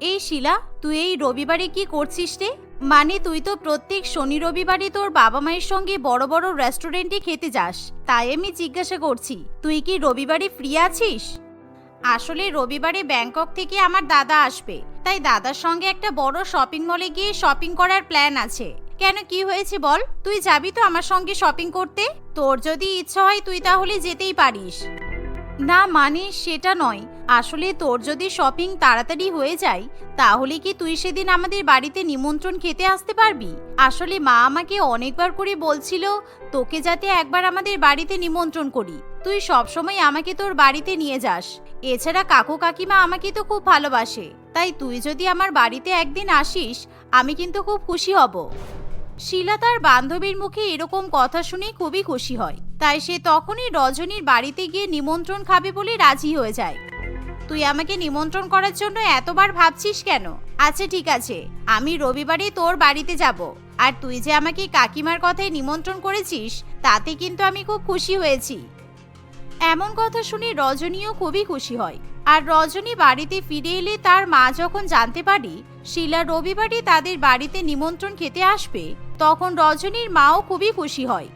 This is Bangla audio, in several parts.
এই শিলা, তুই এই রবিবারে কি করছিস রে? মানে তুই তো প্রত্যেক শনি রবিবারে তোর বাবা মায়ের সঙ্গে বড় বড় রেস্টুরেন্টে খেতে যাস। তাই আমি জিজ্ঞাসা করছি, তুই কি রবিবারে ফ্রি আছিস? আসলে রবিবারে ব্যাংকক থেকে আমার দাদা আসবে। তাই দাদার সঙ্গে একটা বড় শপিং মলে গিয়ে শপিং করার প্ল্যান আছে। কেন, কি হয়েছে বল? তুই যাবি তো আমার সঙ্গে শপিং করতে? তোর যদি ইচ্ছা হয় তুই তাহলে যেতেই পারিস। না মানে সেটা নয়। আসলে তোর যদি শপিং তাড়াতাড়ি হয়ে যায়, তাহলে কি তুই সেদিন আমাদের বাড়িতে নিমন্ত্রণ খেতে আসতে পারবি? আসলে মা আমাকে অনেকবার করে বলছিল, তোকে যাতে একবার আমাদের বাড়িতে নিমন্ত্রণ করি। তুই সবসময় আমাকে তোর বাড়িতে নিয়ে যাস। এছাড়া কাকু কাকিমা আমাকে তো খুব ভালোবাসে। তাই তুই যদি আমার বাড়িতে একদিন আসিস, আমি কিন্তু খুব খুশি হব। শিলা তার বান্ধবীর মুখে এরকম কথা শুনে খুবই খুশি হয়। তাই সে তখনই রজনীর বাড়িতে গিয়ে নিমন্ত্রণ খাবে বলে রাজি হয়ে যায়। তুই আমাকে নিমন্ত্রণ করার জন্য এতবার ভাবছিস কেন? আচ্ছা ঠিক আছে। আমি রবিবারে তোর বাড়িতে যাব। আর তুই যে আমাকে কাকিমার কথায় নিমন্ত্রণ করেছিস, তাতে কিন্তু আমি খুব খুশি হয়েছি। এমন কথা শুনে রজনীও খুবই খুশি হয়। আর রজনী বাড়িতে ফিরে এলে তার মা যখন জানতে পারি, শিলা রবিবারে তাদের বাড়িতে নিমন্ত্রণ খেতে আসবে তখন রজনীর মাও খুবই খুশি হয়।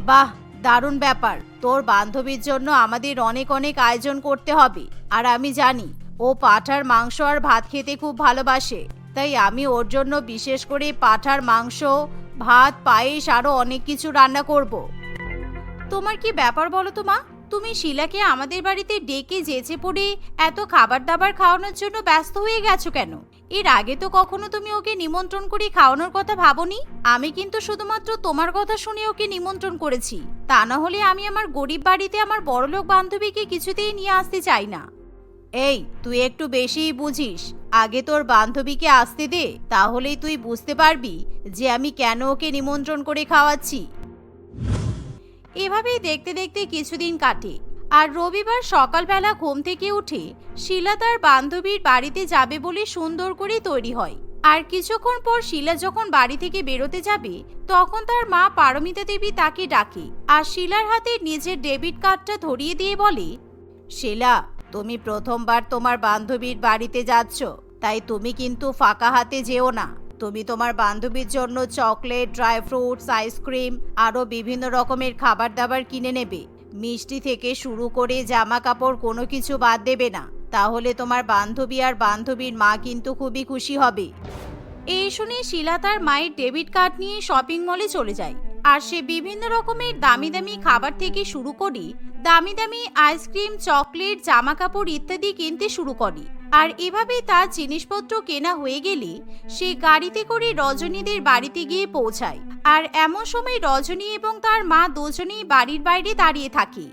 বাহ, দারুণ ব্যাপার। তোর বান্ধবীর জন্য আমাদের অনেক অনেক আয়োজন করতে হবে। আর আমি জানি, ও পাঠার মাংস আর ভাত খেতে খুব ভালোবাসে। তাই আমি ওর জন্য বিশেষ করে পাঠার মাংস, ভাত, পায়েস আরও অনেক কিছু রান্না করব। তোমার কি ব্যাপার বলো তো মা? তুমি শিলাকে আমাদের বাড়িতে ডেকে যেচে পড়ে এত খাবার দাবার খাওয়ানোর জন্য ব্যস্ত হয়ে গেছো কেন? এর আগে তো কখনো তুমি ওকে নিমন্ত্রণ করে খাওয়ানোর কথা ভাবনি? আমি কিন্তু শুধুমাত্র তোমার কথা শুনে ওকে নিমন্ত্রণ করেছি। তা না হলে আমি আমার গরিব বাড়িতে আমার বড়লোক বান্ধবীকে কিছুতেই নিয়ে আসতে চাই না। এই, তুই একটু বেশিই বুঝিস। আগে তোর বান্ধবীকে আসতে দে, তাহলেই তুই বুঝতে পারবি যে আমি কেন ওকে নিমন্ত্রণ করে খাওয়াচ্ছি। এভাবেই দেখতে দেখতে কিছুদিন কাটে। আর রবিবার সকালবেলা ঘুম থেকে উঠে শিলা তার বান্ধবীর বাড়িতে যাবে বলে সুন্দর করে তৈরি হয়। আর কিছুক্ষণ পর শিলা যখন বাড়ি থেকে বেরোতে যাবে, তখন তার মা পারমিতা দেবী তাকে ডাকে আর শিলার হাতে নিজের ডেবিট কার্ডটা ধরিয়ে দিয়ে বলে, শিলা, তুমি প্রথমবার তোমার বান্ধবীর বাড়িতে যাচ্ছ, তাই তুমি কিন্তু ফাঁকা হাতে যেও না। তুমি তোমার বান্ধবীর জন্য চকলেট, ড্রাই ফ্রুটস, আইসক্রিম, আরও বিভিন্ন রকমের খাবার দাবার কিনে নেবে। মিষ্টি থেকে শুরু করে জামা কাপড় কোনো কিছু বাদ দেবে না। তাহলে তোমার বান্ধবী আর বান্ধবীর মা কিন্তু খুবই খুশি হবে। এই শুনে শিলা তার মায়ের ডেবিট কার্ড নিয়ে শপিং মলে চলে যায়। আর সে বিভিন্ন রকমের দামি দামি খাবার থেকে শুরু করে দামি দামি আইসক্রিম, চকলেট জামা কাপড় ইত্যাদি কিনতে শুরু করে। আর এভাবেই তার জিনিসপত্র কেনা হয়ে গেলে সে গাড়িতে করে রজনীদের বাড়িতে গিয়ে পৌঁছায়। আর এমন সময় রজনী এবং তার মা দুজনেই বাড়ির বাইরে দাঁড়িয়ে থাকে।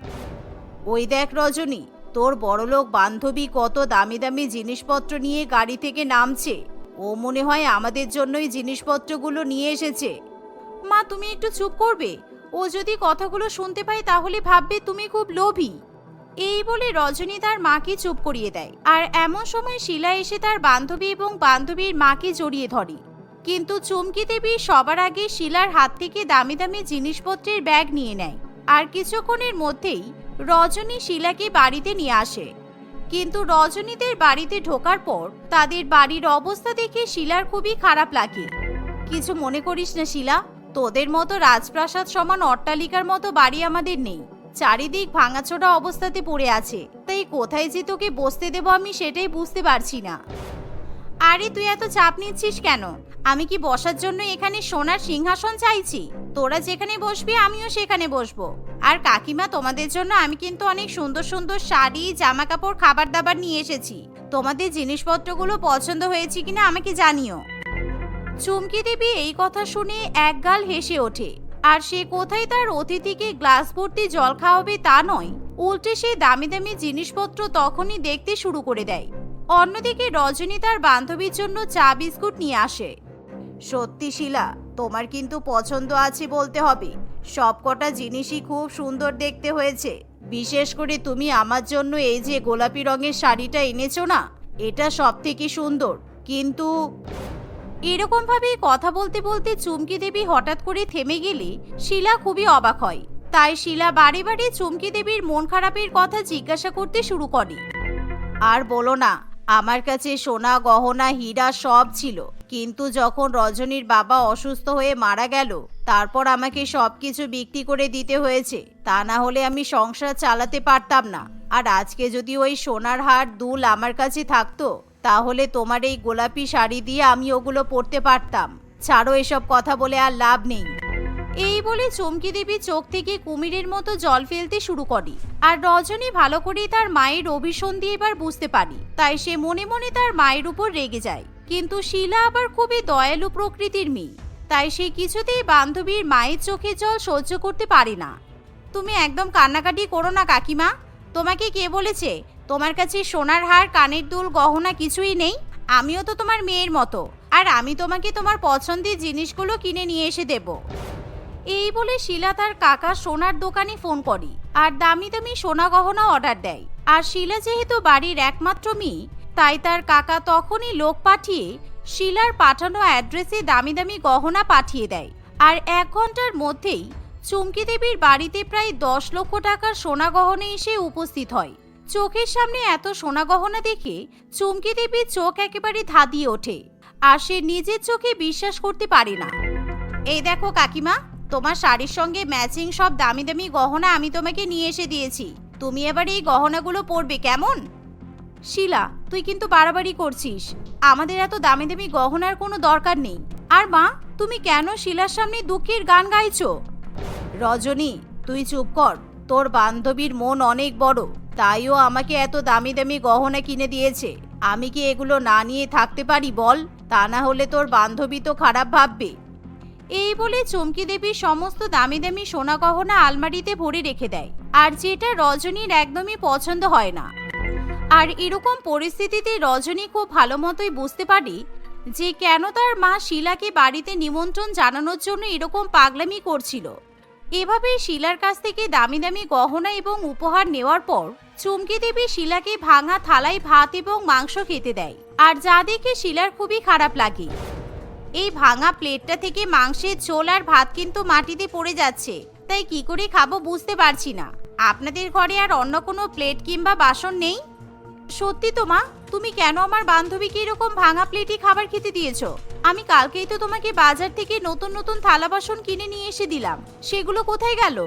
ওই দেখ রজনী, তোর বড়লোক বান্ধবী কত দামি দামি জিনিসপত্র নিয়ে গাড়ি থেকে নামছে। ও মনে হয় আমাদের জন্যই জিনিসপত্রগুলো নিয়ে এসেছে। মা, তুমি একটু চুপ করবে। ও যদি কথাগুলো শুনতে পায় তাহলে ভাববে তুমি খুব লোভী। এই বলে রজনী তার মাকে চুপ করিয়ে দেয়। আর এমন সময় শিলা এসে তার বান্ধবী এবং বান্ধবীর মাকে জড়িয়ে ধরে। কিন্তু চুমকি দেবী সবার আগে শিলার হাত থেকে দামি দামি জিনিসপত্রের ব্যাগ নিয়ে নেয়। আর কিছুক্ষণের মধ্যেই রজনী শিলাকে বাড়িতে নিয়ে আসে। কিন্তু রজনীদের বাড়িতে ঢোকার পর তাদের বাড়ির অবস্থা দেখে শিলার খুবই খারাপ লাগে। কিছু মনে করিস না শিলা, তোদের মতো রাজপ্রাসাদ সমান অট্টালিকার মতো বাড়ি আমাদের নেই। চারিদিক ভাঙাচোরা অবস্থাতে পড়ে আছে। তাই কোথায় যে তোকে বসতে দেবো আমি সেটাই বুঝতে পারছি না। আরে, তুই এত চাপ নিচ্ছিস কেন? আমি কি বসার জন্য এখানে সোনার সিংহাসন চাইছি? তোরা যেখানে বসবি, আমিও সেখানে বসবো। আর কাকিমা, তোমাদের জন্য আমি কিন্তু অনেক সুন্দর সুন্দর শাড়ি জামা কাপড় খাবার দাবার নিয়ে এসেছি। তোমাদের জিনিসপত্রগুলো পছন্দ হয়েছে কিনা আমাকে জানিও। চুমকি দেবী এই কথা শুনে একগাল হেসে ওঠে। আর সে কোথায় তার অতিথিকে গ্লাস ভর্তি জল খাওয়াবে তা নয়। উল্টে সে দামি দামি জিনিসপত্র তখনই দেখতে শুরু করে দেয়। অন্যদিকে রজনী তার বান্ধবীর জন্য চা বিস্কুট নিয়ে আসে। সত্যি শিলা, তোমার কিন্তু পছন্দ আছে বলতে হবে। সবকটা জিনিসই খুব সুন্দর দেখতে হয়েছে। বিশেষ করে তুমি আমার জন্য এই যে গোলাপি রঙের শাড়িটা এনেছো না, এটা সব থেকে সুন্দর। কিন্তু এরকম ভাবে কথা বলতে বলতে চুমকি দেবী হঠাৎ করে থেমে গেলে শিলা খুবই অবাক হয়। তাই শিলা বারে বারে চুমকি দেবীর মন খারাপের কথা জিজ্ঞাসা করতে শুরু করে। আর বলো না আমার কাছে সোনা, গহনা, হীরা সব ছিল। কিন্তু যখন রজনীর বাবা অসুস্থ হয়ে মারা গেল, তারপর আমাকে সব কিছু বিক্রি করে দিতে হয়েছে। তা না হলে আমি সংসার চালাতে পারতাম না। আর আজকে যদি ওই সোনার হার দুল আমার কাছে থাকতো, তাহলে তোমার এই গোলাপি শাড়ি দিয়ে আমি ওগুলো পরতে পারতাম। ছাড়ো এসব কথা বলে আর লাভ নেই। এই বলে চমকি দেবী চোখ থেকে কুমিরের মতো জল ফেলতে শুরু করে। আর রজনী ভালো করে তার মায়ের অভিসন্ধি এবার বুঝতে পারি। তাই সে মনে মনে তার মায়ের উপর রেগে যায়। কিন্তু শিলা আবার খুবই দয়ালু প্রকৃতির মেয়ে। তাই সে কিছুতেই বান্ধবীর মায়ের চোখে জল সহ্য করতে পারে না। তুমি একদম কান্নাকাটি করো না, কাকিমা। তোমাকে কে বলেছে? তোমার কাছে সোনার হার, কানের দুল, গহনা কিছুই নেই। আমিও তো তোমার মেয়ের মতো। আর আমি তোমাকে তোমার পছন্দের জিনিসগুলো কিনে নিয়ে এসে দেবো। এই বলে শিলা তার কাকা সোনার দোকানে ফোন করে আর দামি দামি সোনা গহনা অর্ডার দেয়। আর শিলা যেহেতু বাড়ির একমাত্র মেয়ে, তাই তার কাকা তখনই লোক পাঠিয়ে শিলার পাঠানো অ্যাড্রেসে দামি দামি গহনা পাঠিয়ে দেয়। আর এক ঘণ্টার মধ্যেই চুমকি দেবীর বাড়িতে প্রায় দশ লক্ষ টাকার সোনা গহনে এসে উপস্থিত হয়। চোখের সামনে এত সোনা গহনা দেখে চুমকি দেবীর চোখ একেবারে ধাঁধিয়ে ওঠে। আর সে নিজের চোখে বিশ্বাস করতে পারে না। এই দেখো কাকিমা তোমার শাড়ির সঙ্গে ম্যাচিং সব দামি দামি গহনা আমি তোমাকে নিয়ে এসে দিয়েছি। তুমি এবার এই গহনাগুলো পরবে, কেমন? শিলা, তুই কিন্তু বাড়াবাড়ি করছিস। আমাদের এত দামি দামি গহনার কোনো দরকার নেই। আর মা, তুমি কেন শিলার সামনে দুঃখের গান গাইছো? রজনী, তুই চুপ কর। তোর বান্ধবীর মন অনেক বড়, তাইও আমাকে এত দামি দামি গহনা কিনে দিয়েছে। আমি কি এগুলো না নিয়ে থাকতে পারি বল? তা না হলে তোর বান্ধবী তো খারাপ ভাববে। এই বলে চমকি দেবী সমস্ত দামি দামি সোনা গহনা আলমারিতে ভরে রেখে দেয়, আর যেটা রজনীর একদমই পছন্দ হয় না। আর এরকম পরিস্থিতিতে রজনী খুব ভালো মতোই বুঝতে পারি যে কেন তার মা শিলাকে বাড়িতে নিমন্ত্রণ জানানোর জন্য এরকম পাগলামি করছিল। এভাবে শিলার কাছ থেকে দামি দামি গহনা এবং উপহার নেওয়ার পর চুমকি দেবী শিলাকে ভাঙা থালায় ভাত এবং মাংস খেতে দেয়, আর যা দেখে শিলার খুবই খারাপ লাগে। এই ভাঙা প্লেটটা থেকে মাংসের ঝোল আর ভাত কিন্তু মাটিতে পড়ে যাচ্ছে। তাই কি করে খাব বুঝতে পারছি না। আপনাদের ঘরে আর অন্য কোনো প্লেট কিংবা বাসন নেই? সত্যি তো মা, তুমি কেন আমার বান্ধবীকে এরকম ভাঙা প্লেটে খাবার খেতে দিয়েছ? আমি কালকেই তো তোমাকে বাজার থেকে নতুন নতুন থালা বাসন কিনে নিয়ে এসে দিলাম। সেগুলো কোথায় গেল?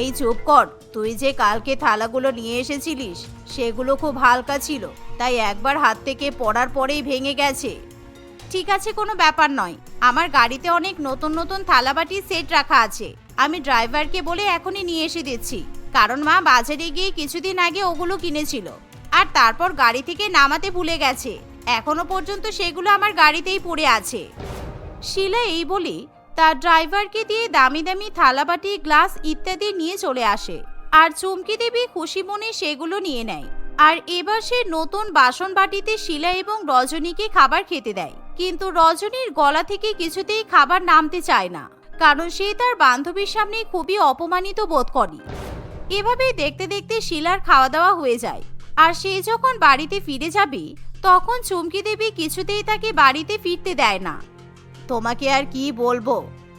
এই চুপ কর, তুই যে কালকে থালাগুলো নিয়ে এসেছিলিস, সেগুলো খুব হালকা ছিল, তাই একবার হাত থেকে পড়ার পরেই ভেঙে গেছে। ঠিক আছে, কোনো ব্যাপার নয়। আমার গাড়িতে অনেক নতুন নতুন থালাবাটির সেট রাখা আছে। আমি ড্রাইভারকে বলে এখনই নিয়ে এসে দিচ্ছি। কারণ মা বাজারে গিয়ে কিছুদিন আগে ওগুলো কিনেছিল। আর তারপর গাড়ি থেকে নামাতে ভুলে গেছে। এখনও পর্যন্ত সেগুলো আমার গাড়িতেই পড়ে আছে। শিলা এই বলে তার ড্রাইভারকে দিয়ে দামি দামি থালাবাটি, গ্লাস ইত্যাদি নিয়ে চলে আসে। আর চুমকি দেবী খুশি মনে সেগুলো নিয়ে নেয়। আর এবার সে নতুন বাসন বাটিতে শিলা এবং রজনীকে খাবার খেতে দেয়। কিন্তু রজনীর গলা থেকে কিছুতেই খাবার নামতে চায় না, কারণ সে তার বান্ধবীর সামনে খুবই অপমানিত বোধ করে। এভাবেই দেখতে দেখতে শিলার খাওয়া দাওয়া হয়ে যায়, আর সে যখন বাড়িতে ফিরে যাবে, তখন চুমকি দেবী কিছুতেই তাকে বাড়িতে ফিরতে দেয় না। তোমাকে আর কি বলব?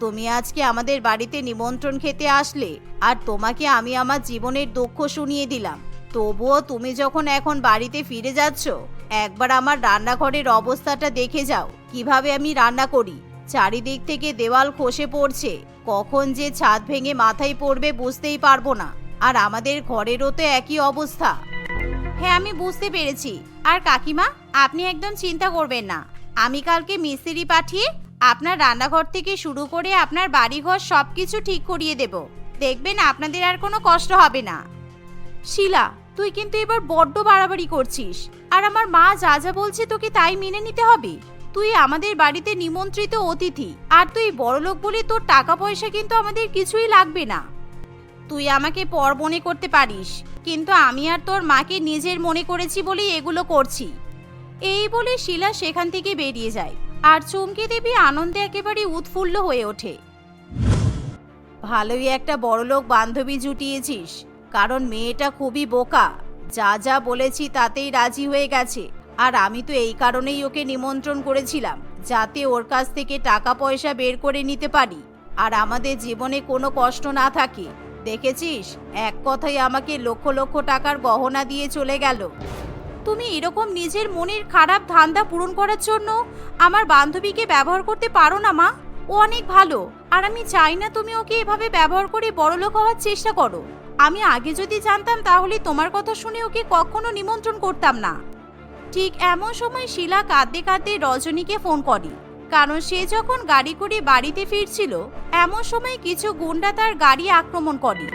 তুমি আজকে আমাদের বাড়িতে নিমন্ত্রণ খেতে আসলে, আর তোমাকে আমি আমার জীবনের দুঃখ শুনিয়ে দিলাম। তবুও তুমি যখন এখন বাড়িতে ফিরে যাচ্ছ একবার আমার রান্নাঘরের অবস্থাটা দেখে যাও। কীভাবে আমি রান্না করি? চারিদিক থেকে দেওয়াল খসে পড়ছে। কখন যে ছাদ ভেঙে মাথায় পড়বে বুঝতেই পারব না। আর আমাদের ঘরেরও তো একই অবস্থা। হ্যাঁ আমি বুঝতে পেরেছি। আর কাকিমা, আপনি একদম চিন্তা করবেন না। আমি কালকে মিস্ত্রি পাঠিয়ে আপনার রান্নাঘর থেকে শুরু করে আপনার বাড়িঘর সব কিছু ঠিক করিয়ে দেব। দেখবেন আপনাদের আর কোনো কষ্ট হবে না। শিলা, তুই কিন্তু এবার বড্ড বাড়াবাড়ি করছিস। আর আমার মা যা যা বলছে তোকে তাই মেনে নিতে হবে। তুই আমাদের বাড়িতে নিমন্ত্রিত অতিথি, আর তুই বড়লোক বলে তোর টাকা পয়সা কিন্তু আমাদের কিছুই লাগবে না। তুই আমাকে পর মনে করতে পারিস, কিন্তু আমি আর তোর মাকে নিজের মনে করেছি বলেই এগুলো করছি। এই বলে শিলা সেখান থেকে বেরিয়ে যায়, আর চুমকি দেবী আনন্দে একেবারে উৎফুল্ল হয়ে ওঠে। ভালোই একটা বড়লোক বান্ধবী জুটিয়েছিস, কারণ মেয়েটা খুবই বোকা। যা যা বলেছি তাতেই রাজি হয়ে গেছে। আর আমি তো এই কারণেই ওকে নিমন্ত্রণ করেছিলাম, যাতে ওর কাছ থেকে টাকা পয়সা বের করে নিতে পারি। আর আমাদের জীবনে কোনো কষ্ট না থাকে। দেখেছিস? এক কথায় আমাকে লক্ষ লক্ষ টাকার গহনা দিয়ে চলে গেল। তুমি এরকম নিজের মনের খারাপ ধান্দা পূরণ করার জন্য আমার বান্ধবীকে ব্যবহার করতে পারো না, মা। ও অনেক ভালো। আর আমি চাই না তুমি ওকে এভাবে ব্যবহার করে বড়লোক হওয়ার চেষ্টা করো। আমি আগে যদি জানতাম তাহলে তোমার কথা শুনে ওকে কখনো নিমন্ত্রণ করতাম না। ঠিক এমন সময় শিলা কাঁদতে কাঁদতে রজনীকে ফোন করে। কারণ সে যখন গাড়ি করে বাড়িতে ফিরছিল, এমন সময় কিছু গুন্ডা তার গাড়ি আক্রমণ করে।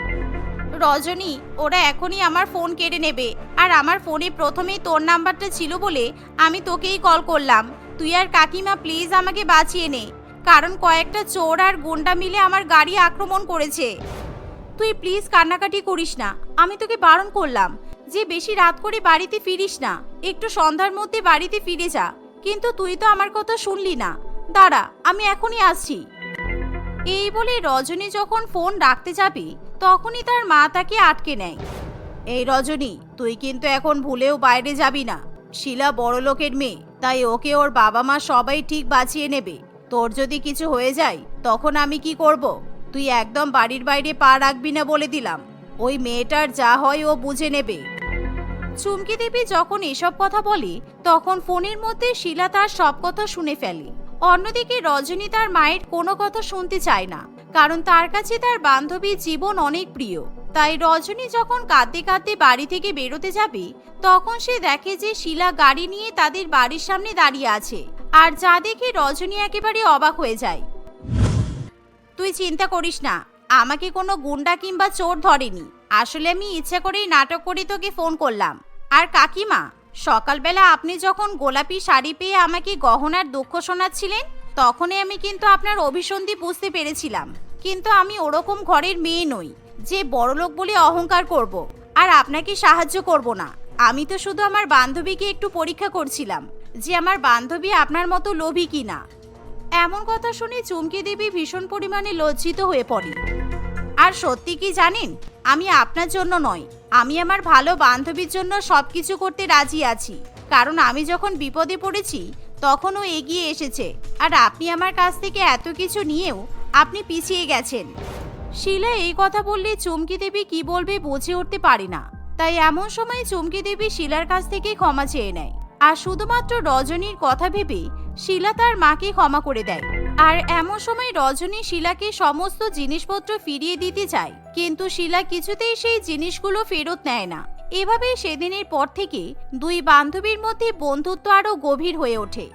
রজনী, ওরা এখনই আমার ফোন কেড়ে নেবে। আর আমার ফোনে প্রথমেই তোর নাম্বারটা ছিল বলে আমি তোকেই কল করলাম। তুই আর কাকিমা, প্লিজ আমাকে বাঁচিয়ে নে। কারণ কয়েকটা চোর আর গুন্ডা মিলে আমার গাড়ি আক্রমণ করেছে। তুই প্লিজ কান্নাকাটি করিস না। আমি তোকে বারণ করলাম যে বেশি রাত করে বাড়িতে ফিরিস না। একটু সন্ধ্যার মধ্যে বাড়িতে ফিরে যা। কিন্তু তুই তো আমার কথা শুনলি না। দাঁড়া, আমি এখনই আসছি। এই বলে রজনী যখন ফোন রাখতে যাবে, তখনই তার মা তাকে আটকে নেয়। এই রজনী, তুই কিন্তু এখন ভুলেও বাইরে যাবি না। শিলা বড় লোকের মেয়ে, তাই ওকে ওর বাবা মা সবাই ঠিক বাঁচিয়ে নেবে। তোর যদি কিছু হয়ে যায়, তখন আমি কি করব? তুই একদম বাড়ির বাইরে পা রাখবি না বলে দিলাম। ওই মেয়েটার যা হয় ও বুঝে নেবে। চুমকি দেবী যখন এসব কথা বলে, তখন ফোনের মধ্যে শিলা তার সব কথা শুনে ফেলে। অন্যদিকে রজনী তার মায়ের কোনো কথা শুনতে চায় না, কারণ তার কাছে তার বান্ধবীর জীবন অনেক প্রিয়। তাই রজনী যখন কাঁদতে কাঁদতে বাড়ি থেকে বেরোতে যাবে, তখন সে দেখে যে শিলা গাড়ি নিয়ে তাদের বাড়ির সামনে দাঁড়িয়ে আছে। আর যা দেখে রজনী একেবারে অবাক হয়ে যায়। তুই চিন্তা করিস না, আমাকে কোনো গুন্ডা কিংবা চোর ধরেনি। আসলে আমি ইচ্ছা করেই নাটক করে তোকে ফোন করলাম। আর কাকিমা, সকালবেলা আপনি যখন গোলাপি শাড়ি পেয়ে আমাকে গহনার দুঃখ শোনাচ্ছিলেন, তখনই আমি কিন্তু আপনার অভিসন্ধি বুঝতে পেরেছিলাম। কিন্তু আমি ওরকম ঘরের মেয়ে নই, যে বড়লোক বলে অহংকার করব। আর আপনাকে সাহায্য করব না। আমি তো শুধু আমার বান্ধবীকে একটু পরীক্ষা করছিলাম। যে আমার বান্ধবী আপনার মতো লোভী কিনা? এমন কথা শুনে চুমকি দেবী ভীষণ পরিমাণে লজ্জিত হয়ে পড়ে। আর সত্যি কি জানেন? আমি আপনার জন্য নয়, আমি আমার ভালো বান্ধবীর জন্য সব কিছু করতে রাজি আছি। কারণ আমি যখন বিপদে পড়েছি, তখনও এগিয়ে এসেছে। আর আপনি আমার কাছ থেকে এত কিছু নিয়েও আপনি পিছিয়ে গেছেন। শিলা এই কথা বললে চুমকি দেবী কি বলবে বুঝে উঠতে পারে না। তাই এমন সময় চুমকি দেবী শিলার কাছ থেকে ক্ষমা চেয়ে নেয়। আর শুধুমাত্র রজনীর কথা ভেবে শিলা তার মাকে ক্ষমা করে দেয়। আর এমন সময় রজনী শিলাকে সমস্ত জিনিসপত্র ফিরিয়ে দিতে চায়, কিন্তু শিলা কিছুতেই সেই জিনিসগুলো ফেরত নেয় না। এভাবেই সেদিনের পর থেকে দুই বান্ধবীর মধ্যে বন্ধুত্ব আরও গভীর হয়ে ওঠে।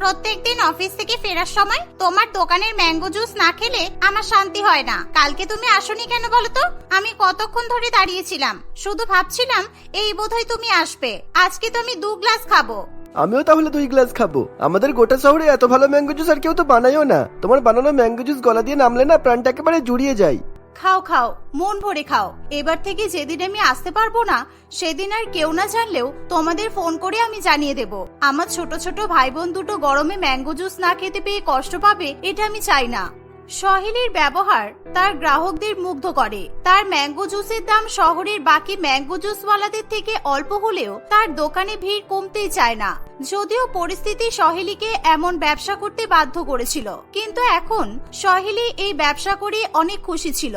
প্রত্যেকদিন অফিস থেকে ফেরার সময় তোমার দোকানের ম্যাঙ্গো জুস না খেলে আমার শান্তি হয় না। কালকে তুমি আসনি কেন বলো তো? আমি কতক্ষণ ধরে দাঁড়িয়েছিলাম। শুধু ভাবছিলাম, এই বোধহয় তুমি আসবে। আজকে তো আমি দু গ্লাস খাব। আমিও তাহলে দুই গ্লাস খাব। আমাদের গোটা শহরে এত ভালো ম্যাঙ্গো জুস আর কেউ তো বানায়ও না। তোমার বানানো ম্যাঙ্গো জুস গলা দিয়ে নামলে না প্রাণটা একেবারে জুড়িয়ে যায়। খাও খাও, মন ভরে খাও। এবার থেকে যেদিন আমি আসতে পারব না, সেদিন আর কেউ না জানলেও তোমাদের ফোন করে আমি জানিয়ে দেব। আমার ছোট ছোট ভাই বোন দুটো গরমে ম্যাঙ্গো জুস না খেতে পেয়ে কষ্ট পাবে, এটা আমি চাই না। সহেলির ব্যবহার তার গ্রাহকদের মুগ্ধ করে। তার ম্যাঙ্গো জুসের দাম শহরের বাকি ম্যাঙ্গো জুসওয়ালাদের থেকে অল্প হলেও তার দোকানে ভিড় কমতেই চায় না। যদিও পরিস্থিতি সহেলিকে এমন ব্যবসা করতে বাধ্য করেছিল, কিন্তু এখন সহেলি এই ব্যবসা করে অনেক খুশি ছিল।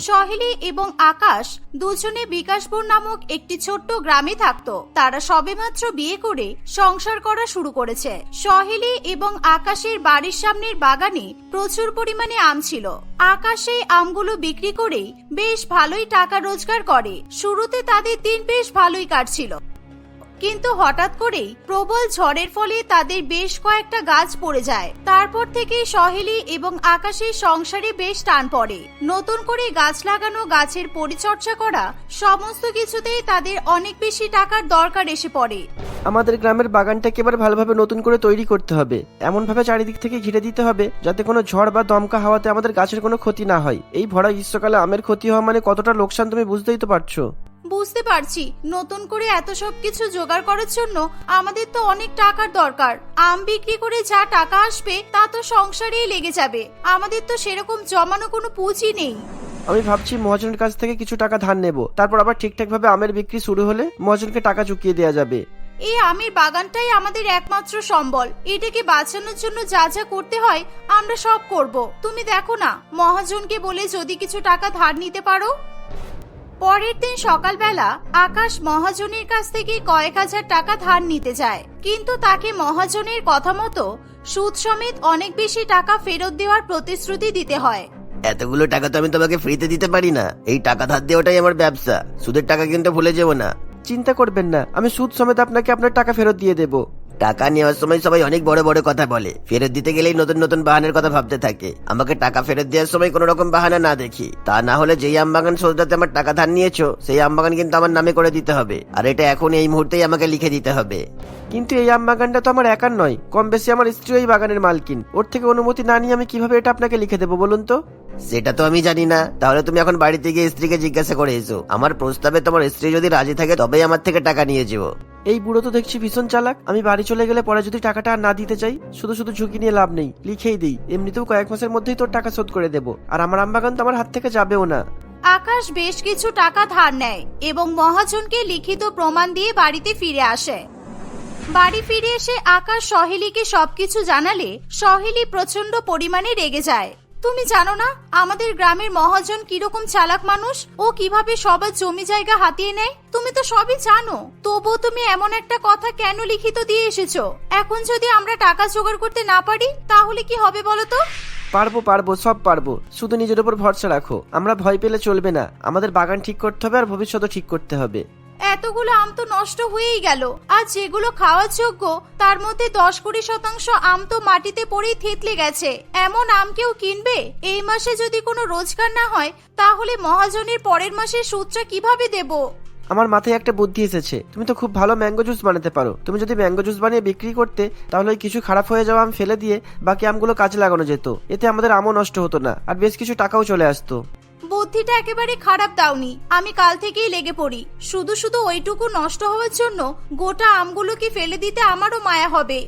সহেলি এবং আকাশ দুজনে বিকাশপুর নামক একটি ছোট্ট গ্রামে থাকত। তারা সবেমাত্র বিয়ে করে সংসার করা শুরু করেছে। সহেলি এবং আকাশের বাড়ির সামনের বাগানে প্রচুর পরিমাণে আম ছিল। আকাশ আমগুলো বিক্রি করেই বেশ ভালোই টাকা রোজগার করে। শুরুতে তাদের দিন বেশ ভালোই কাটছিল। কিন্তু হঠাৎ করেই প্রবল ঝড়ের ফলে তাদের বেশ কয়েকটা গাছ পড়ে যায়। তারপর থেকে সহেলি এবং আকাশের সংসারে বেশ টান পড়ে। নতুন করে গাছ লাগানো, গাছের পরিচর্যা করা, সমস্ত কিছুতেই তাদের অনেক বেশি টাকার দরকার এসে পড়ে। আমাদের গ্রামের বাগানটাকে এবার ভালোভাবে নতুন করে তৈরি করতে হবে। এমন ভাবে চারিদিক থেকে ঘিরে দিতে হবে যাতে কোনো ঝড় বা দমকা হাওয়াতে আমাদের গাছের কোনো ক্ষতি না হয়। এই ভরা গ্রীষ্মকালে আমের ক্ষতি হওয়া মানে কতটা লোকসান তুমি বুঝতেই তো পারছ। বুঝতে পারছি। নতুন করে এত সব কিছু জোগাড় করার জন্য আমাদের তো অনেক টাকার দরকার। আম বিক্রি করে যা টাকা আসবে তা তো সংসারেই লেগে যাবে। আমাদের তো সেরকম জমানো কোনো পুঁজি নেই। আমি ভাবছি মহাজনের কাছ থেকে কিছু টাকা ধার নেব। তারপর আবার ঠিকঠাক ভাবে আমের বিক্রি শুরু হলে মহাজনকে টাকা চুকিয়ে দেওয়া যাবে। এই আমের বাগানটাই আমাদের একমাত্র সম্বল। এটাকে বাঁচানোর জন্য যা যা করতে হয় আমরা সব করব। তুমি দেখো না মহাজনকে বলে যদি কিছু টাকা ধার নিতে পারো? পরের দিন সকালবেলা আকাশ মহাজনের কাছ থেকে কয়েক হাজার টাকা ধার নিতে যায়। কিন্তু তাকে মহাজনের কথা মতো সুদ সমেত অনেক বেশি টাকা ফেরত দেওয়ার প্রতিশ্রুতি দিতে হয়। এতগুলো টাকা তো আমি তোমাকে ফ্রিতে দিতে পারি না। এই টাকা ধার দিয়ে ওটাই আমার ব্যবসা। সুদের টাকা কিন্তু ভুলে যেও না। চিন্তা করবেন না আমি সুদ সমেত আপনাকে আপনার টাকা ফেরত দিয়ে দেবো। টাকা নেওয়ার সময় সবাই অনেক বড় বড় কথা বলে। ফেরত দিতে গেলেই নতুন নতুন বাহানের কথা ভাবতে থাকে। আমাকে টাকা ফেরত দেওয়ার সময় কোনো রকম বাহানা না দেখি। তা না হলে যেই আমবাগান সোজটাতে আমার টাকা ধার নিয়েছো, সেই আমবাগান কিন্তু আমার নামে করে দিতে হবে। আর এটা এখন এই মুহূর্তেই আমাকে লিখে দিতে হবে। কিন্তু এই আম বাগানটা তো আমার একার নয়, কম বেশি আমার স্ত্রী ওই বাগানের মালকিন। ওর থেকে অনুমতি না নিয়ে আমি কীভাবে এটা আপনাকে লিখে দেবো বলুন তো? সেটা তো আমি জানি না। তাহলে তুমি এখন বাড়িতে গিয়ে স্ত্রীকে জিজ্ঞাসা করে এসো। আমার প্রস্তাবে তোমার স্ত্রী যদি রাজি থাকে, তবেই আমার থেকে টাকা নিয়ে যেও। এই বুড়ো তো দেখছি ভীষণ চালাক। আমি বাড়ি চলে গেলে পরে যদি টাকাটা আর না দিতে চাই, শুধু শুধু ঝুঁকি নিয়ে লাভ নেই, লিখেই দিই। এমনিতেও কয়েক মাসের মধ্যেই তোর টাকা শোধ করে দেবো। আর আমার আমবাগান তো আমার হাত থেকে যাবেও না। আকাশ বেশ কিছু টাকা ধার নেয় এবং মহাজনকে লিখিত প্রমাণ দিয়ে বাড়িতে ফিরে আসে। বাড়ি ফিরে এসে আকাশ সহেলিকে সবকিছু জানালে সহেলি প্রচণ্ড পরিমাণে রেগে যায়। তুমি জানো না আমাদের গ্রামের মহাজন কীরকম চালাক মানুষ? ও কীভাবে সবার জমি জায়গা হাতিয়ে নেয়? তুমি তো সবই জানো। তবুও তুমি এমন একটা কথা কেন লিখিত দিয়ে এসেছ? এখন যদি আমরা টাকা জোগাড় করতে না পারি, তাহলে কি হবে বলো তো? পারব পারব, সব পারব। শুধু নিজের উপর ভরসা রাখো। আমরা ভয় পেলে চলবে না। আমাদের বাগান ঠিক করতে হবে আর ভবিষ্যৎও ঠিক করতে হবে। এতগুলো আম তো নষ্ট হয়েই গেল। আর যেগুলো খাওয়ার যোগ্য, তার মধ্যে দশ কুড়ি শতাংশ আম তো মাটিতে পড়েই থেতলে গেছে। এমন আম কেউ কিনবে? এই মাসে যদি কোনো রোজগার না হয়, তাহলে মহাজনের পরের মাসে সুদটা কীভাবে দেব? আমার মাথায় একটা বুদ্ধি এসেছে। তুমি তো খুব ভালো ম্যাঙ্গো জুস বানাতে পারো। তুমি যদি ম্যাঙ্গো জুস বানিয়ে বিক্রি করতে, তাহলে কিছু খারাপ হয়ে যাওয়া আম ফেলে দিয়ে বাকি আমগুলো কাজে লাগানো যেত। এতে আমাদের আমও নষ্ট হতো না, আর বেশ কিছু টাকাও চলে আসতো। বুদ্ধিটা একেবারে খারাপ দাওনি। আমি কাল থেকেই লেগে পড়ি। শুধু শুধু ওইটুকু নষ্ট হওয়ার জন্য গোটা আমগুলোকে ফেলে দিতে আমারও মায়া হবে।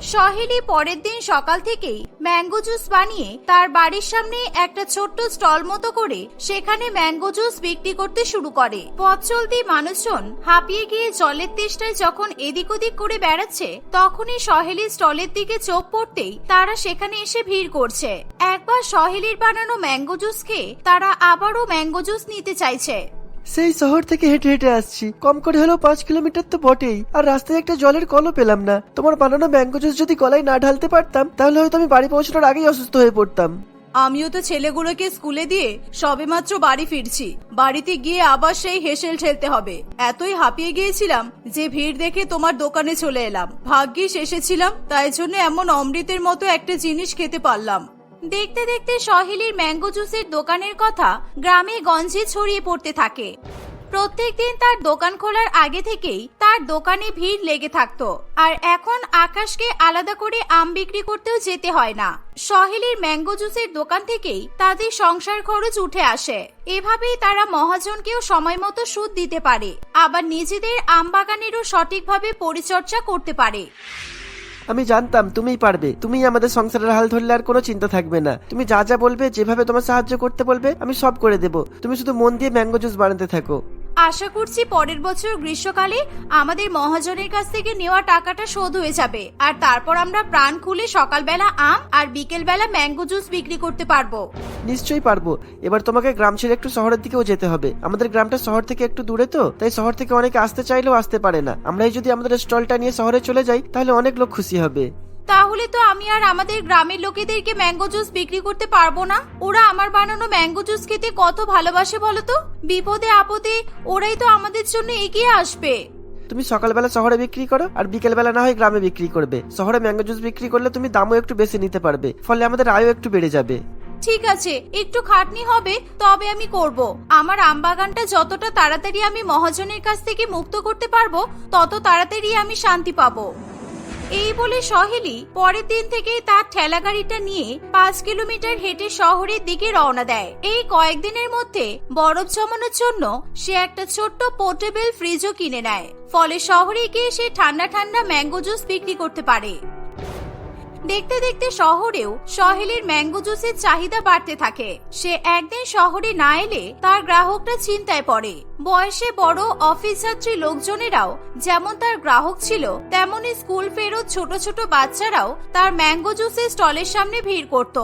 সহেলি পরের দিন সকাল থেকেই ম্যাঙ্গো জুস বানিয়ে তার বাড়ির সামনে একটা ছোট্ট স্টল মতো করে সেখানে ম্যাঙ্গো জুস বিক্রি করতে শুরু করে। পথ চলতি মানুষজন হাঁপিয়ে গিয়ে জলের তেষ্টায় যখন এদিক ওদিক করে বেড়াচ্ছে, তখনই সহেলি স্টলের দিকে চোখ পড়তেই তারা সেখানে এসে ভিড় করছে। একবার সহেলির বানানো ম্যাঙ্গো জুস খেয়ে তারা আবারও ম্যাঙ্গো জুস নিতে চাইছে। সেই শহর থেকে হেঁটে হেঁটে আসছি। কম করে হলেও পাঁচ কিলোমিটার তো বটেই। আর রাস্তায় একটা জলের কলও পেলাম না। তোমার বানানো ম্যাঙ্গো জুস যদি গলায় না ঢালতে পারতাম, তাহলে হয়তো আমি বাড়ি পৌঁছানোর আগেই অসুস্থ হয়ে পড়তাম। আমিও তো ছেলেগুলোকে স্কুলে দিয়ে সবেমাত্র বাড়ি ফিরছি। বাড়িতে গিয়ে আবার সেই হেসেল ঠেলতে হবে। এতই হাঁপিয়ে গিয়েছিলাম যে ভিড় দেখে তোমার দোকানে চলে এলাম। ভাগ্যিস এসেছিলাম, তাই জন্য এমন অমৃতের মতো একটা জিনিস খেতে পারলাম। দেখতে দেখতে সহেলির ম্যাঙ্গো জুসের দোকানের কথা গ্রামে গঞ্জে ছড়িয়ে পড়তে থাকে। প্রত্যেকদিন তার দোকান খোলার আগে থেকেই তার দোকানে ভিড় লেগে থাকতো। আর এখন আকাশকে আলাদা করে আম বিক্রি করতেও যেতে হয় না। সহেলির ম্যাঙ্গো জুসের দোকান থেকেই তাদের সংসার খরচ উঠে আসে। এভাবেই তারা মহাজনকেও সময় মতো সুদ দিতে পারে। আবার নিজেদের আম বাগানেরও সঠিকভাবে পরিচর্যা করতে পারে। আমি জানতাম তুমিই পারবে। তুমিই আমাদের সংসারের হাল ধরলে আর কোনো চিন্তা থাকবে না। তুমি যা যা বলবে, যেভাবে তোমার সাহায্য করতে বলবে, আমি সব করে দেব। তুমি শুধু মন দিয়ে ম্যাঙ্গো জুস বানাতে থাকো। আশা করছি পরের বছর গ্রীষ্মকালে আমাদের মহাজনের কাছ থেকে নেওয়া টাকাটা শোধ হয়ে যাবে। আর তারপর আমরা প্রাণ খুলে সকালবেলা আম আর বিকেলবেলা ম্যাঙ্গো জুস বিক্রি করতে পারব। নিশ্চয়ই পারব। এবার তোমাকে গ্রাম ছেড়ে একটু শহরের দিকেও যেতে হবে। আমাদের গ্রামটা শহর থেকে একটু দূরে তো, তাই শহর থেকে অনেকে আসতে চাইলেও আসতে পারে না। আমরাই যদি আমাদের স্টলটা নিয়ে শহরে চলে যাই, তাহলে অনেক লোক খুশি হবে। তাহলে তো আমি আর আমাদের গ্রামের লোকেদেরকে ম্যাঙ্গো জুস বিক্রি করতে পারব না? ওরা আমার বানানো ম্যাঙ্গো জুস খেতে কত ভালোবাসে বলো তো? বিপদে আপদে ওরাই তো আমাদের জন্য এগিয়ে আসবে। তুমি সকালবেলা শহরে বিক্রি করো আর বিকেলবেলা না হয় গ্রামে বিক্রি করবে। শহরে ম্যাঙ্গো জুস বিক্রি করলে তুমি দামও একটু বেশি নিতে পারবে ফলে আমাদের আয়ও একটু বেড়ে যাবে। ঠিক আছে একটু খাটনি হবে তবে আমি করব। আমার আম বাগানটা যতটা তাড়াতাড়ি আমি মহাজনের কাছ থেকে মুক্ত করতে পারব তত তাড়াতাড়ি আমি শান্তি পাবো। এই বলে সহেলি পরের দিন থেকে তার ঠেলা গাড়িটা নিয়ে পাঁচ কিলোমিটার হেঁটে শহরের দিকে রওনা দেয়। এই কয়েকদিনের মধ্যে বরফ জমানোর জন্য সে একটা ছোট্ট পোর্টেবল ফ্রিজও কিনে নেয়। ফলে শহরে গিয়ে সে ঠান্ডা ঠান্ডা ম্যাঙ্গো জুস বিক্রি করতে পারে। দেখতে দেখতে শহরেও সহেলের ম্যাঙ্গো জুসের চাহিদা বাড়তে থাকে। সে একদিন শহরে না এলে তার গ্রাহকটা চিন্তায় পড়ে। বয়সে বড় অফিস যাত্রী লোকজনেরাও যেমন তার গ্রাহক ছিল তেমনই স্কুল ফেরত ছোট ছোট বাচ্চারাও তার ম্যাঙ্গো জুসের স্টলের সামনে ভিড় করত।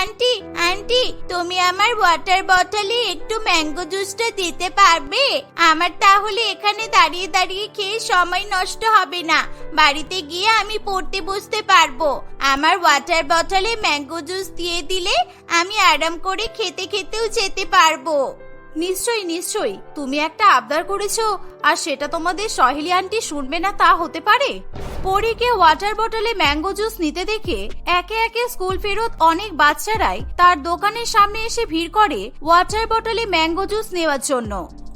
আন্টি আন্টি, তুমি আমার ওয়াটার বটলে একটু ম্যাঙ্গো জুসটা দিতে পারবে? আমার তাহলে এখানে দাঁড়িয়ে দাঁড়িয়ে খেয়ে সময় নষ্ট হবে না। বাড়িতে গিয়ে আমি পড়তে বসতে পারব। আমার ওয়াটার বটলে ম্যাঙ্গো জুস দিয়ে দিলে আমি আরাম করে খেতে খেতেও যেতে পারব। নিশ্চয়ই নিশ্চয়ই। তুমি একটা আবদার করেছ, আর সেটা তোমাদের সহেলি আন্টি শুনবে না তা হতে পারে? পরীকে ওয়াটার বটলে ম্যাঙ্গো জুস নিতে দেখে একে একে স্কুল ফেরত অনেক বাচ্চারাই তার দোকানের সামনে এসে ভিড় করে ওয়াটার বটলে ম্যাঙ্গো জুস নেওয়ার জন্য।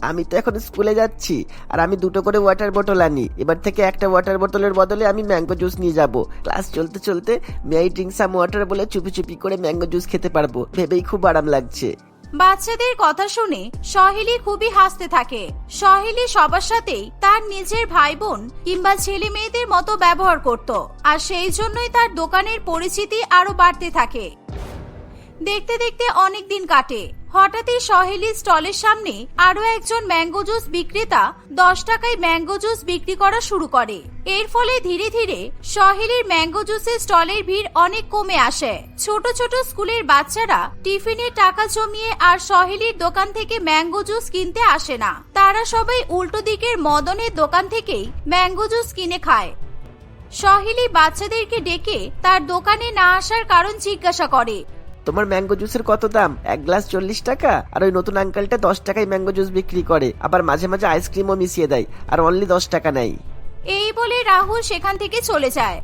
আমি তো এখন স্কুলে যাচ্ছি, আর আমি দুটো করে ওয়াটার বোতল আনি। এবার থেকে একটা ওয়াটার বোতলের বদলে আমি ম্যাঙ্গো জুস নিয়ে যাব। ক্লাস চলতে চলতে মেয়াই ড্রিঙ্ক সাম ওয়াটার বলে চুপি চুপি করে ম্যাঙ্গো জুস খেতে পারব। ভেবেই খুব আরাম লাগছে। বাচ্চাদের কথা শুনে সহেলি খুবই হাসতে থাকে। সহেলি সবার সাথেই তার নিজের ভাই বোন কিংবা ছেলে মেয়েদের মতো ব্যবহার করত আর সেই জন্যই তার দোকানের পরিচিতি আরও বাড়তে থাকে। দেখতে দেখতে অনেক দিন কাটে। হঠাৎই সহেলি স্টলের সামনে আরও একজন ম্যাঙ্গো জুস বিক্রেতা দশ টাকায় ম্যাঙ্গো জুস বিক্রি করা শুরু করে। এর ফলে ধীরে ধীরে সহেলির ম্যাঙ্গো জুসের স্টলের ভিড় অনেক কমে আসে। ছোট ছোট স্কুলের বাচ্চারা টিফিনের টাকা জমিয়ে আর সহেলির দোকান থেকে ম্যাঙ্গো জুস কিনতে আসে না। তারা সবাই উল্টো দিকের মদনের দোকান থেকেই ম্যাঙ্গো জুস কিনে খায়। সহেলি বাচ্চাদেরকে ডেকে তার দোকানে না আসার কারণ জিজ্ঞাসা করে। তোমার ম্যাঙ্গো জুসের কত দাম? এক গ্লাস চল্লিশ টাকা? আর ওই নতুন আঙ্কেলটা দশ টাকায় ম্যাঙ্গো জুস বিক্রি করে। আবার মাঝে মাঝে আইসক্রিমও মিশিয়ে দেয়। আর অনলি দশ টাকা নেয়। এই বলে রাহুল সেখান থেকে চলে যায়।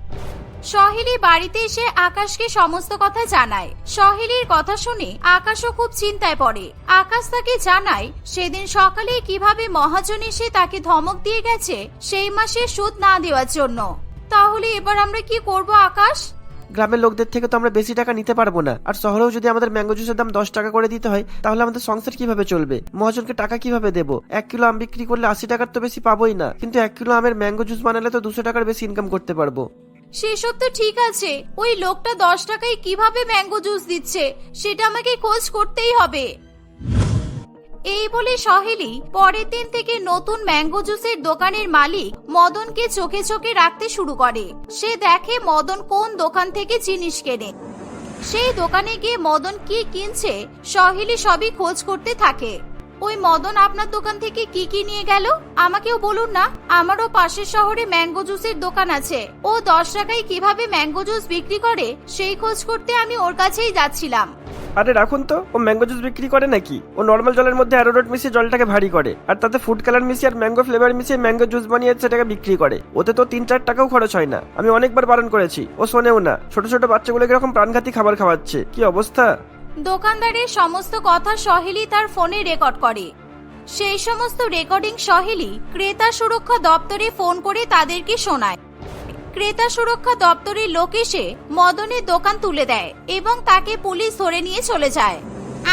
সহেলি বাড়িতে এসে আকাশকে সমস্ত কথা জানায়। সহেলির কথা শুনে আকাশও খুব চিন্তায় পড়ে। আকাশ তাকে জানায়, সেদিন সকালে কীভাবে মহাজন এসে তাকে ধমক দিয়ে গেছে, সেই মাসে সুদ না দেওয়ার জন্য। তাহলে এবার আমরা কি করব আকাশ? গ্রামের লোকদের থেকে তো আমরা বেশি টাকা নিতে পারব না। আর শহরেও যদি আমাদের ম্যাঙ্গো জুসের দাম দশ টাকা করে দিতে হয়, তাহলে আমাদের সংসার কীভাবে চলবে? মহাজনকে টাকা কীভাবে দেবো? এক কিলো আম বিক্রি করলে আশি টাকার তো বেশি পাবোই না। কিন্তু এক কিলো আমের ম্যাঙ্গো জুস বানালে তো দুশো টাকার বেশি ইনকাম করতে পারব। সেসব তো ঠিক আছে। ওই লোকটা দশ টাকায় কীভাবে ম্যাঙ্গো জুস দিচ্ছে, সেটা আমাকে খোঁজ করতেই হবে। এই বলে সহেলি পরের দিন থেকে নতুন ম্যাঙ্গো জুসের দোকানের মালিক মদনকে চোখে চোখে রাখতে শুরু করে। সে দেখে মদন কোন দোকান থেকে জিনিস কেনে। সেই দোকানে গিয়ে মদন কি কিনছে সহেলি সবই খোঁজ করতে থাকে। ওই মদন আপনার দোকান থেকে কি কি নিয়ে গেল? আমাকেও বলুন না, আমারও পাশের শহরে ম্যাঙ্গো জুসের দোকান আছে। ও দশ টাকায় কীভাবে ম্যাঙ্গো জুস বিক্রি করে, সেই খোঁজ করতে আমি ওর কাছেই যাচ্ছিলাম। আরে রাখুন তো, ও ম্যাঙ্গো জুস বিক্রি করে নাকি? ও নর্মাল জলের মধ্যে অ্যারোরোট মিশিয়ে জলটাকে ভারী করে, আর তাতে ফুড কালার মিশিয়ে আর ম্যাঙ্গো ফ্লেভার মিশিয়ে ম্যাঙ্গো জুস বানিয়ে সেটাকে বিক্রি করে। ওতে তো তিন চার টাকাও খরচ হয় না। আমি অনেকবার বারণ করেছি, ও শোনেও না। ছোট ছোট বাচ্চাগুলোকে এরকম প্রাণঘাতী খাবার খাওয়াচ্ছে। কি অবস্থা? দোকানদারের সমস্ত কথা সহেলি তার ফোনে রেকর্ড করে। সেই সমস্ত রেকর্ডিং সহেলি ক্রেতা সুরক্ষা দপ্তরে ফোন করে তাদেরকে শোনায়। ক্রেতা সুরক্ষা দপ্তরের লোক এসে মদনের দোকান তুলে দেয় এবং তাকে পুলিশ ধরে নিয়ে চলে যায়।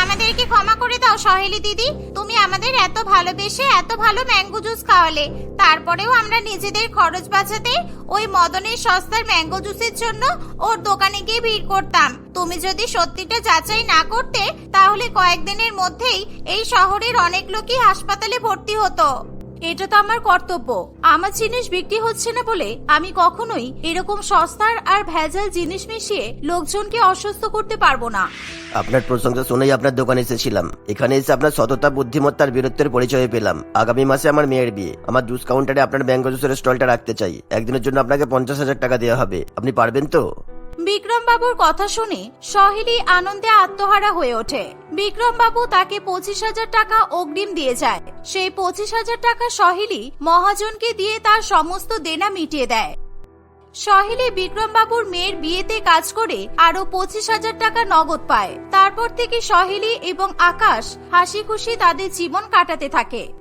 আমাদেরকে ক্ষমা করে দাও সহেলি দিদি। তুমি আমাদের এত ভালোবেসে এত ভালো ম্যাঙ্গো জুস খাওয়ালে। তারপরেও আমরা নিজেদের খরচ বাঁচাতে ওই মদনের সস্তার ম্যাঙ্গো জুসের জন্য ওর দোকানে গিয়ে ভিড় করতাম। তুমি যদি সত্যিটা যাচাই না করতে, তাহলে কয়েকদিনের মধ্যেই এই শহরের অনেক লোকই হাসপাতালে ভর্তি হতো। এটা তো আমার কর্তব্য। আমার জিনিস বিক্রি হচ্ছে না বলে আমি কখনোই এরকম সস্তার আর ভেজাল জিনিস মিশিয়ে লোকজনকে অসুস্থ করতে পারব না। আপনার প্রশংসা শুনেই আপনার দোকানে এসেছিলাম। এখানে এসে আপনার সততা, বুদ্ধিমত্তার বীরত্বের পরিচয় পেলাম। আগামী মাসে আমার মেয়ের বিয়ে। আমার জুস কাউন্টারে আপনার ম্যাঙ্গো জুসের স্টলটা রাখতে চাই। একদিনের জন্য আপনাকে পঞ্চাশ হাজার টাকা দেওয়া হবে। আপনি পারবেন তো? বিক্রম বাবুর কথা শুনে সহেলি আনন্দে আত্মহারা হয়ে ওঠে। বিক্রমবাবু তাকে পঁচিশ হাজার টাকা অগ্রিম দিয়ে যায়। সেই পঁচিশ হাজার টাকা সহেলি মহাজনকে দিয়ে তার সমস্ত দেনা মিটিয়ে দেয়। সহেলি বিক্রমবাবুর মেয়ের বিয়েতে কাজ করে আরও পঁচিশ হাজার টাকা নগদ পায়। তারপর থেকে সহেলি এবং আকাশ হাসি খুশি তাদের জীবন কাটাতে থাকে।